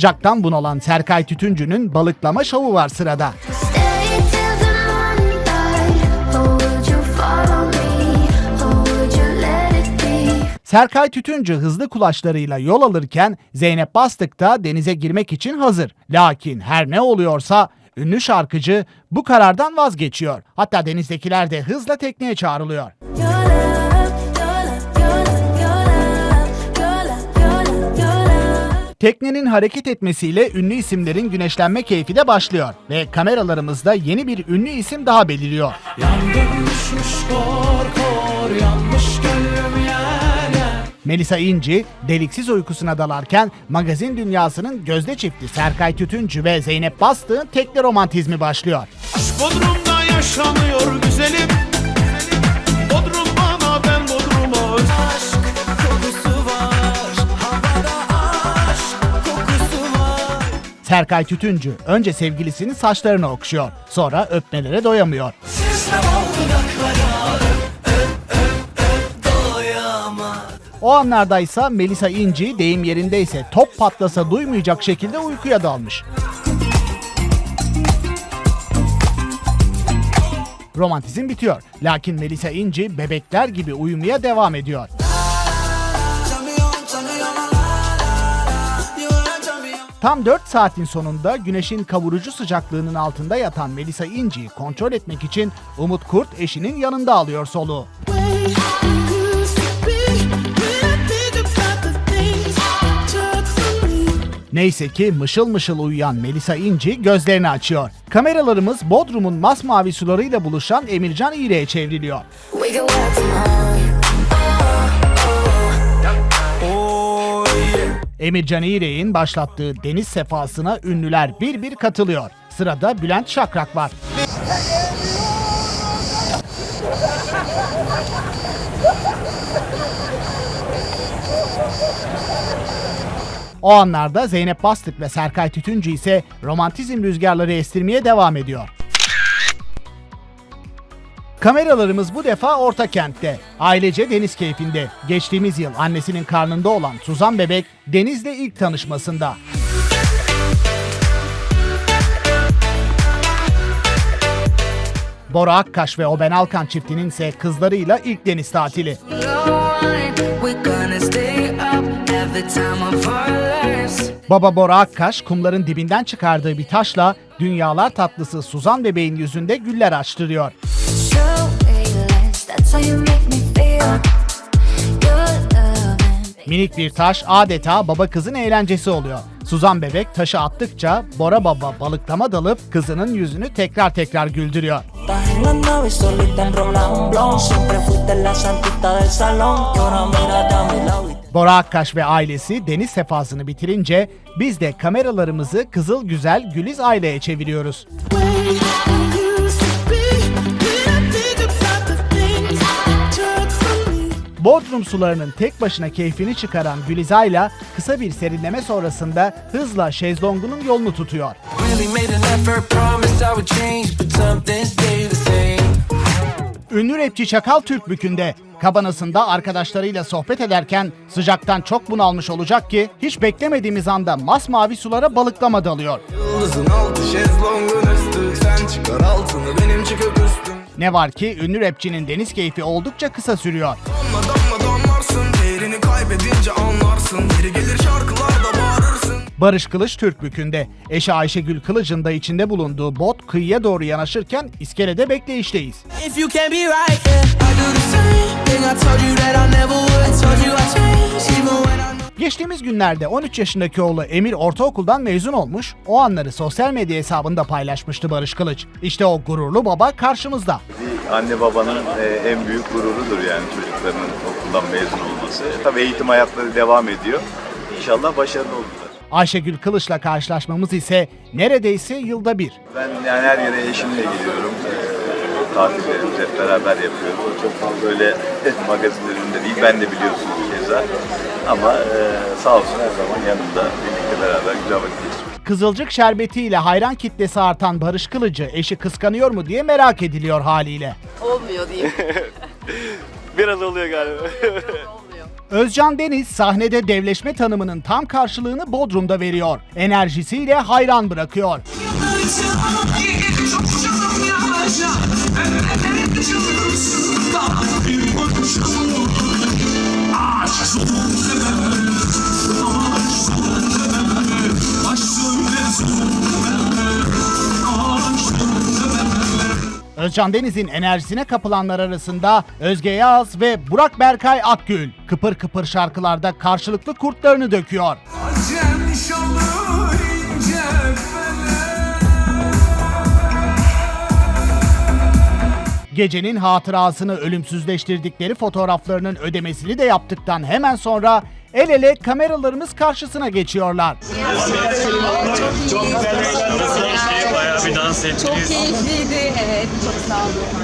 Sıcaktan bunalan Serkay Tütüncü'nün balıklama şovu var sırada. Serkay Tütüncü hızlı kulaçlarıyla yol alırken Zeynep Bastık da denize girmek için hazır. Lakin her ne oluyorsa ünlü şarkıcı bu karardan vazgeçiyor. Hatta denizdekiler de hızla tekneye çağrılıyor. Teknenin hareket etmesiyle ünlü isimlerin güneşlenme keyfi de başlıyor ve kameralarımızda yeni bir ünlü isim daha beliriyor. Düşmüş kor kor yanmış gönlüm yer yer Melisa İnci, deliksiz uykusuna dalarken magazin dünyasının gözde çifti Serkay Tütüncü ve Zeynep Bastık'ın tekne romantizmi başlıyor. Aşk Bodrum'da yaşanıyor güzelim Serkay Tütüncü önce sevgilisinin saçlarını okşuyor. Sonra öpmelere doyamıyor. O anlarda ise Melisa İnci deyim yerindeyse top patlasa duymayacak şekilde uykuya dalmış. Romantizm bitiyor. Lakin Melisa İnci bebekler gibi uyumaya devam ediyor. Tam 4 saatin sonunda güneşin kavurucu sıcaklığının altında yatan Melisa İnci'yi kontrol etmek için Umut Kurt eşinin yanında alıyor soluğu. Neyse ki mışıl mışıl uyuyan Melisa İnci gözlerini açıyor. Kameralarımız Bodrum'un masmavi sularıyla buluşan Emircan İğre'ye çevriliyor. We can Emircan İğrek'in başlattığı deniz sefasına ünlüler bir bir katılıyor. Sırada Bülent Şakrak var. O anlarda Zeynep Bastık ve Serkay Tütüncü ise romantizm rüzgarları estirmeye devam ediyor. Kameralarımız bu defa Orta Kent'te. Ailece deniz keyfinde. Geçtiğimiz yıl annesinin karnında olan Suzan Bebek denizle ilk tanışmasında. Bora Akkaş ve Oben Alkan çiftinin ise kızlarıyla ilk deniz tatili. Baba Bora Akkaş kumların dibinden çıkardığı bir taşla dünyalar tatlısı Suzan Bebeğin yüzünde güller açtırıyor. Minik bir taş adeta baba kızın eğlencesi oluyor. Suzan Bebek taşı attıkça Bora Baba balıklama dalıp kızının yüzünü tekrar tekrar güldürüyor. Bora Akkaş ve ailesi deniz sefasını bitirince biz de kameralarımızı Kızıl Güzel Güliz aileye çeviriyoruz. Bodrum sularının tek başına keyfini çıkaran Gülizay'la kısa bir serinleme sonrasında hızla şezlongunun yolunu tutuyor. Ünlü rapçi Çakal Türkbükü'nde kabanasında arkadaşlarıyla sohbet ederken sıcaktan çok bunalmış olacak ki hiç beklemediğimiz anda masmavi sulara balıklama dalıyor. Yıldızın altı şezlongun üstü Sen çıkar altını benim çıkıp üstüm Ne var ki ünlü rapçinin deniz keyfi oldukça kısa sürüyor. Damla damla damlarsın Değerini kaybedince anlarsın Geri gelir şarkılarda Barış Kılıç Türkbükü'nde eşi Ayşegül Kılıç'ın da içinde bulunduğu bot kıyıya doğru yanaşırken iskelede bekleyişteyiz. Geçtiğimiz günlerde 13 yaşındaki oğlu Emir ortaokuldan mezun olmuş, o anları sosyal medya hesabında paylaşmıştı Barış Kılıç. İşte o gururlu baba karşımızda. Bir anne babanın e, en büyük gururudur yani çocuklarının okuldan mezun olması. Tabii eğitim hayatları devam ediyor. İnşallah başarılı olurlar. Ayşegül Kılıç'la karşılaşmamız ise neredeyse yılda bir. Ben yani her yere eşimle gidiyorum. E, tatillerimizi hep beraber yapıyoruz. Çok fazla öyle magazinlerinde değil. Ben de biliyorsunuz keza. Ama e, sağ olsun her zaman yanımda. Birlikte beraber güzel vakit geçiriyoruz. Kızılcık şerbetiyle hayran kitlesi artan Barış Kılıç'ı eşi kıskanıyor mu diye merak ediliyor haliyle. Olmuyor diyeyim. Biraz oluyor galiba. Özcan Deniz sahnede devleşme tanımının tam karşılığını Bodrum'da veriyor. Enerjisiyle hayran bırakıyor. Özcan Deniz'in enerjisine kapılanlar arasında Özge Yağız ve Burak Berkay Akgül kıpır kıpır şarkılarda karşılıklı kurtlarını döküyor. Acem şanlı ince Gecenin hatırasını ölümsüzleştirdikleri fotoğraflarının ödemesini de yaptıktan hemen sonra el ele kameralarımız karşısına geçiyorlar. Bir dans ettiniz. Çok keyifliydi. Evet, çok sağ olun.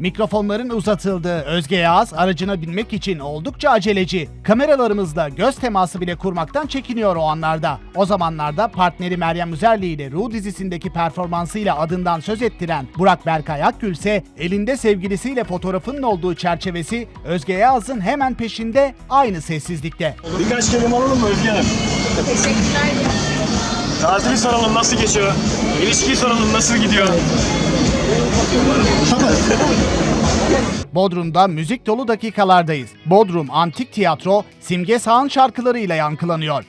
Mikrofonların uzatıldığı Özge Yağız aracına binmek için oldukça aceleci. Kameralarımızla göz teması bile kurmaktan çekiniyor o anlarda. O zamanlarda partneri Meryem Üzerli ile Ruh dizisindeki performansıyla adından söz ettiren Burak Berkay Akgül ise elinde sevgilisiyle fotoğrafının olduğu çerçevesi Özge Yağız'ın hemen peşinde aynı sessizlikte. Birkaç kelime alalım mı Özge Hanım? Teşekkürler. Tatili soralım nasıl geçiyor? İlişkiyi soralım nasıl gidiyor? Bodrum'da müzik dolu dakikalardayız. Bodrum Antik Tiyatro Simge Sağan şarkılarıyla yankılanıyor.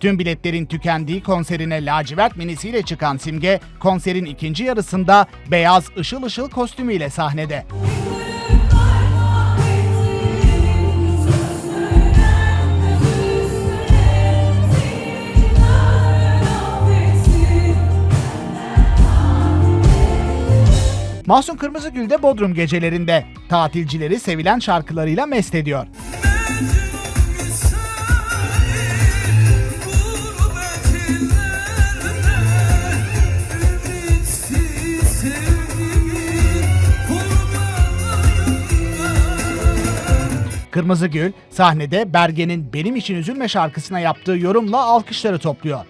Tüm biletlerin tükendiği konserine lacivert minisiyle çıkan Simge, konserin ikinci yarısında beyaz ışıl ışıl kostümüyle sahnede. Mahsun Kırmızıgül de Bodrum gecelerinde tatilcileri sevilen şarkılarıyla mest ediyor. Kırmızıgül sahnede Berge'nin Benim için Üzülme şarkısına yaptığı yorumla alkışları topluyor.